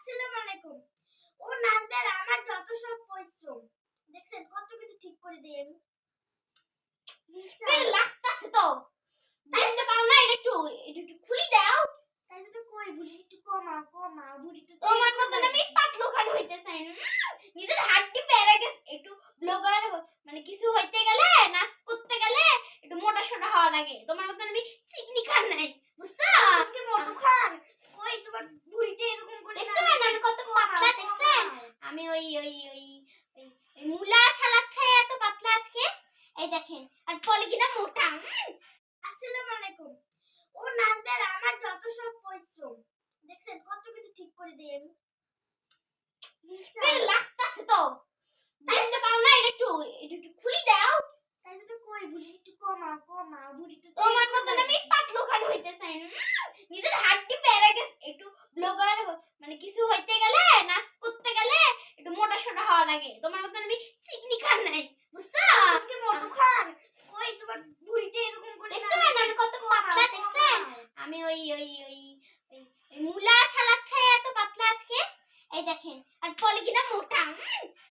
আসসালামু আলাইকুম ও নাচবে আমার যত সব পরিশ্রম। দেখছেন কত কিছু ঠিক করে দেন লাগতাছে তো। টাইম তো পাও না এটা একটু একটু খুলি দাও। তাই জন্য কই বুড়ি একটু কমাও কমাও বুড়ি তো তোমার মতন আমি পাতলু খান হইতে চাই না। নিজের হাড্ডি পেরে গেছে। একটু ব্লগার মানে কিছু হইতে গেলে নাচ করতে গেলে একটু মোটা সোটা হওয়া লাগে। তোমার মতন আমি চিকনি খান নাই বুঝছ কি মোটু খান কই তোমার বুড়িটা এরকম করে দেখছেন আমি কত পাতলা দেখছেন আমি ওই ওই ওই মূলা ছালাদ খাই এত পাতলা আজকে। এই দেখেন আর পলে কিনা মোটা। আসসালামু আলাইকুম। ও আর আমার যত সব পরিশ্রম। দেখছেন কত কিছু ঠিক করে দেন পেট লাগতাছে তো। টাইম তো পাও না এটা একটু এটা একটু খুলি দাও। তাই জন্য কই বুড়ি একটু কমাও কমাও বুড়ি তো তোমার মতন আমি পাতলু খান হইতে চাই না। নিজের হাড্ডি পেরে গেছে। লাগে। তোমার মতন আমি চিকনি খান নাই বুঝছ? আমাকে মোটু খান ওই তোমার ভুঁড়িটা এরকম করে দেখছেন আমি কত পাতলা দেখছেন আমি ওই ওই ওই মুলা ছালাক খাই এত পাতলা আজকে। এই দেখেন আর ফলে কিনা মোটা